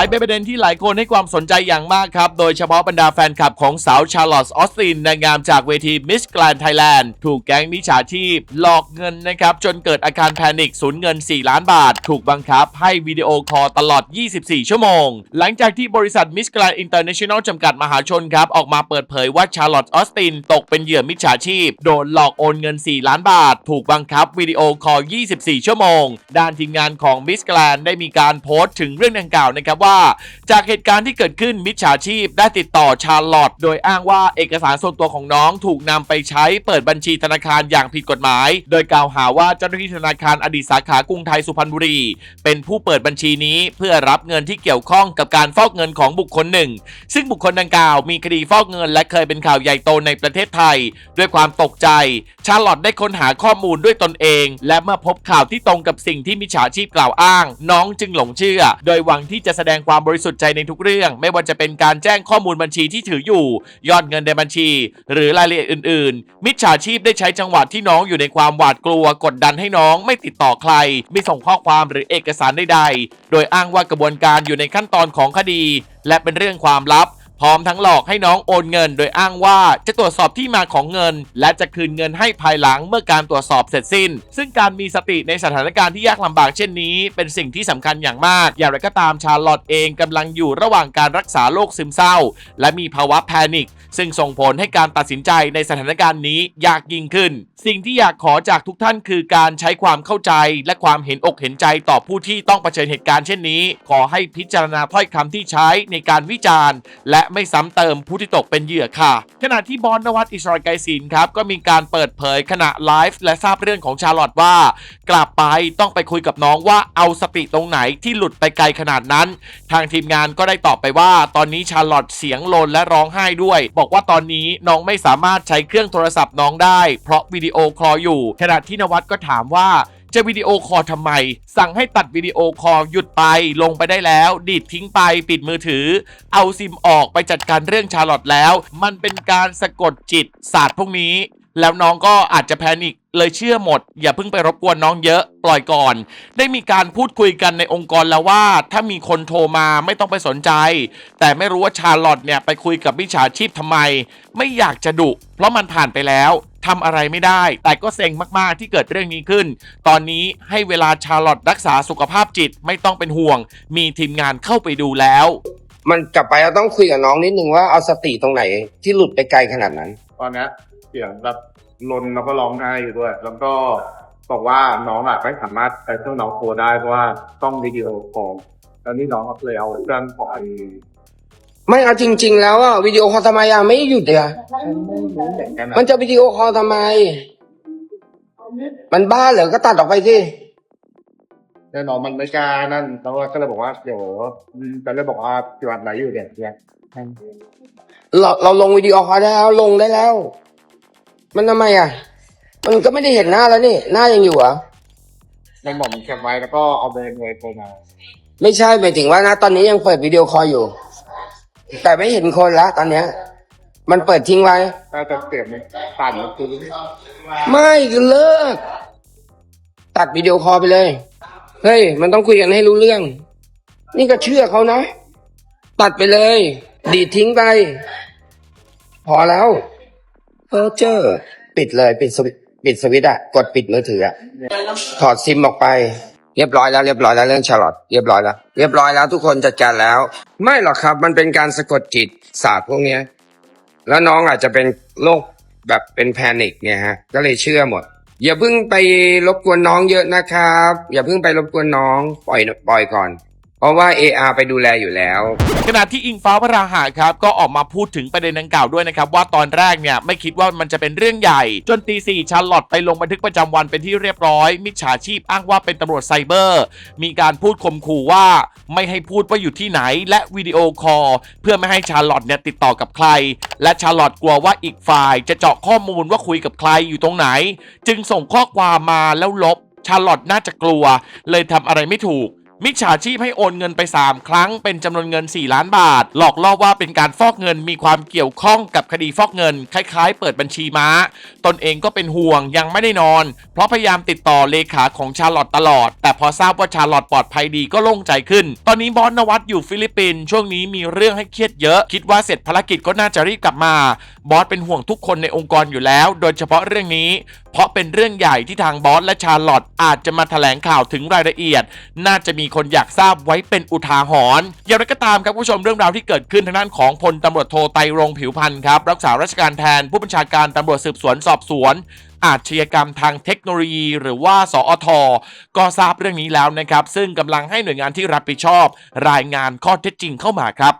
ายเป็นประเด็นที่หลายคนให้ความสนใจอย่างมากครับ โดยเฉพาะบรรดาแฟนคลับของสาวชาร์ลอตต์ออสตินนางงามจากเวทีมิสแกรนไทยแลนด์ถูกแก๊งมิจฉาชีพหลอกเงินนะครับ จนเกิดอาการแพนิคสูญเงิน 4 ล้านบาท ถูกบังคับให้วิดีโอคอลตลอด 24 ชั่วโมง หลังจากที่บริษัทมิสแกรนอินเตอร์เนชั่นแนลจำกัดมหาชนครับ ออกมาเปิดเผยว่าชาร์ลอตต์ออสตินตกเป็นเหยื่อมิจฉาชีพ โดนหลอกโอนเงิน 4 ล้านบาท ถูกบังคับวิดีโอคอล 24 ชั่วโมง ด้านทีมงานของมิสแกรนได้มีการโพสต์ถึงเรื่องดังกล่าวนะครับว่าจากเหตุการณ์ที่เกิดขึ้นมิจฉาชีพได้ติดต่อชาร์ลอตโดยอ้างว่าเอกสารส่วนตัวของน้องถูกนำไปใช้เปิดบัญชีธนาคารอย่างผิดกฎหมาย โดยกล่าวหาว่าเจ้าหน้าที่ธนาคารอดีตสาขากรุงไทยสุพรรณบุรี เป็นผู้เปิดบัญชีนี้เพื่อรับเงินที่เกี่ยวข้องกับการฟอกเงินของบุคคลหนึ่ง ซึ่งบุคคลดังกล่าวมีคดีฟอกเงิน และเคยเป็นข่าวใหญ่โตในประเทศไทย ด้วยความตกใจ ชาร์ลอตได้ค้นหาข้อมูลด้วยตนเอง และเมื่อพบข่าวที่ตรงกับสิ่งที่มิจฉาชีพกล่าวอ้าง น้องจึงหลงเชื่อ โดยหวังที่จะแสดงความบริสุทธิ์ใจในทุกเรื่อง ไม่ว่าจะเป็นการแจ้งข้อมูลบัญชีที่ถืออยู่ ยอดเงินในบัญชี หรือรายละเอียดอื่น ๆ มิจฉาชีพได้ใช้จังหวะที่น้องอยู่ในความหวาดกลัว กดดันให้น้องไม่ติดต่อใคร ไม่ส่งข้อความหรือเอกสารใดๆ โดยอ้างว่ากระบวนการอยู่ในขั้นตอนของคดี และเป็นเรื่องความลับ พร้อมทั้งหลอกให้น้องโอนเงิน โดยอ้างว่าจะตรวจสอบที่มาของเงิน และจะคืนเงินให้ภายหลังเมื่อการตรวจสอบเสร็จสิ้น ซึ่งการมีสติในสถานการณ์ที่ยากลำบากเช่นนี้ เป็นสิ่งที่สำคัญอย่างมาก อย่างไรก็ตามชาร์ลอตเองกำลังอยู่ระหว่างการรักษาโรคซึมเศร้า และมีภาวะแพนิคซึ่งส่งผลให้การตัดสินใจในสถานการณ์นี้ยากยิ่งขึ้น สิ่งที่อยากขอจากทุกท่านคือการใช้ความเข้าใจ และความเห็นอกเห็นใจต่อผู้ที่ต้องเผชิญเหตุการณ์เช่นนี้ ขอให้พิจารณาถ้อยคำที่ใช้ในการวิจารณ์ และไม่ซ้ำเติมผู้ที่ตกเป็นเหยื่อค่ะ ขณะที่บอลนวัตอิสรอยไกรศินครับก็มีการเปิดเผยขณะไลฟ์และทราบเรื่องของชาลอตว่า กลับไปต้องไปคุยกับน้องว่าเอาสติตรงไหนที่หลุดไปไกลขนาดนั้น ทางทีมงานก็ได้ตอบไปว่า ตอนนี้ชาลอตเสียงโลนและร้องไห้ด้วย บอกว่าตอนนี้น้องไม่สามารถใช้เครื่องโทรศัพท์น้องได้ เพราะวิดีโอคอลอยู่ ขณะที่นวัดก็ถามว่า จะวิดีโอคอลทำไม สั่งให้ตัดวิดีโอคอลหยุดไปลงไปได้แล้ว ดีดทิ้งไปปิดมือถือ เอาซิมออกไปจัดการเรื่องชาลอตแล้ว มันเป็นการสะกดจิตศาสตร์พวกนี้ แล้วน้องก็อาจจะแพนิคเลยเชื่อหมด อย่าเพิ่งไปรบกวนน้องเยอะปล่อยก่อน ได้มีการพูดคุยกันในองค์กรแล้วว่า ถ้ามีคนโทรมาไม่ต้องไปสนใจ แต่ไม่รู้ว่าชาร์ลอตเนี่ยไปคุยกับมิจฉาชีพทำไม ไม่อยากจะดุเพราะมันผ่านไปแล้ว ทำอะไรไม่ได้ แต่ก็เซ็งมากๆที่เกิดเรื่องนี้ขึ้น ตอนนี้ให้เวลาชาร์ลอตรักษาสุขภาพจิตไม่ต้องเป็นห่วง มีทีมงานเข้าไปดูแล้ว มันกลับไปเราต้องคุยกับน้องนิดนึงว่าเอาสติตรงไหนที่หลุดไปไกลขนาดนั้น ตอนเนี้ยเสียงแบบลนแล้วก็ร้องไห้อยู่ด้วย แล้วก็บอกว่าน้องอะไม่สามารถใช้เครื่องน้องโทรได้เพราะว่าต้องวิดีโอคอลแล้วนี่น้องก็เลยเอาเครื่องของ ไอ้ไม่เอาจริง ๆ แล้วอะวิดีโอคอลทำไมอะไม่หยุดเลยอะไม่รู้เหมือนกันนะมันจะวิดีโอคอลทำไม มันบ้าเหรอก็ตัดออกไปสิแล้วน้องมันไม่กล้านั่นแล้วก็เลยบอกว่าเดี๋ยวอืมก็เลยบอกว่าปฏิบัติไหนอยู่เนี่ยเนี่ยเราเราลงวิดีโอคอลได้แล้วลงได้แล้ว มันทำไมอะ มันก็ไม่ได้เห็นหน้าแล้วนี่ หน้ายังอยู่เหรอะ มันบอกมันแคปไว้แล้วก็เอาเบอร์เงินโทรมาไม่ใช่หมายถึงว่านะตอนนี้ยังเปิดวิดีโอคอลอยู่ แต่ไม่เห็นคนละตอนเนี้ย มันเปิดทิ้งไว้ ถ้าจะเสียบมันตัดมันคือไม่เลิก ตัดวิดีโอคอลไปเลย เฮ้ย มันต้องคุยกันให้รู้เรื่อง นี่ก็เชื่อเขานะ ตัดไปเลย ดีดทิ้งไป พอแล้วเออเจอปิดเลย ปิดสวิตช์ปิดสวิตช์อะกดปิดมือถืออะถอดซิมออกไป เรียบร้อยแล้วเรียบร้อยแล้วเรื่องชาร์ลอตเรียบร้อยแล้ว เรียบร้อยแล้วทุกคนจัดการแล้ว ไม่หรอกครับมันเป็นการสะกดจิตศาสตร์พวกเนี้ย แล้วน้องอาจจะเป็นโรคแบบเป็นแพนิคเนี่ยฮะ ก็เลยเชื่อหมด อย่าเพิ่งไปรบกวนน้องเยอะนะครับ อย่าเพิ่งไปรบกวนน้องปล่อยปล่อยก่อน เพราะว่า AR ไปดูแลอยู่แล้ว ขณะที่อิงฟ้าวระราหะครับก็ออกมาพูดถึงประเด็นดังกล่าวด้วยนะครับ ว่าตอนแรกเนี่ยไม่คิดว่ามันจะเป็นเรื่องใหญ่ จนตีสี่ชาร์ลอตไปลงบันทึกประจำวันเป็นที่เรียบร้อย มิจฉาชีพอ้างว่าเป็นตำรวจไซเบอร์ มีการพูดข่มขู่ว่าไม่ให้พูดว่าอยู่ที่ไหน และวิดีโอคอลเพื่อไม่ให้ชาร์ลอตเนี่ยติดต่อกับใคร และชาร์ลอตกลัวว่าอีกฝ่ายจะเจาะข้อมูลว่าคุยกับใครอยู่ตรงไหน จึงส่งข้อความมาแล้วลบชาร์ลอตน่าจะกลัว เลยทำอะไรไม่ถูก มิจฉาชีพให้โอนเงินไป 3 ครั้ง เป็นจำนวนเงิน 4 ล้านบาท หลอกล่อว่าเป็นการฟอกเงินมีความเกี่ยวข้องกับคดีฟอกเงิน คล้ายๆ เปิดบัญชีม้า ตนเองก็เป็นห่วงยังไม่ได้นอน เพราะพยายามติดต่อเลขาของชาลอตตลอด แต่พอทราบว่าชาลอตปลอดภัยดีก็โล่งใจขึ้น ตอนนี้บอสนวัตอยู่ฟิลิปปินส์ช่วงนี้มีเรื่องให้เครียดเยอะ คิดว่าเสร็จภารกิจก็น่าจะรีบกลับมา บอสเป็นห่วงทุกคนในองค์กรอยู่แล้ว โดยเฉพาะเรื่องนี้เพราะเป็นเรื่องใหญ่ที่ทางบอสและชาร์ลอตอาจจะมาแถลงข่าวถึงรายละเอียด น่าจะมีคนอยากทราบไว้เป็นอุทาหรณ์อย่างไรก็ตามครับผู้ชมเรื่องราวที่เกิดขึ้นทางด้านของพลตำรวจโทไตรรงผิวพันธ์ครับรักษาราชการแทนผู้บัญชาการตำรวจสืบสวนสอบสวนอาชญากรรมทางเทคโนโลยี หรือว่า สอท ก็ทราบเรื่องนี้แล้วนะครับ ซึ่งกำลังให้หน่วยงานที่รับผิดชอบ รายงานข้อเท็จจริงเข้ามาครับ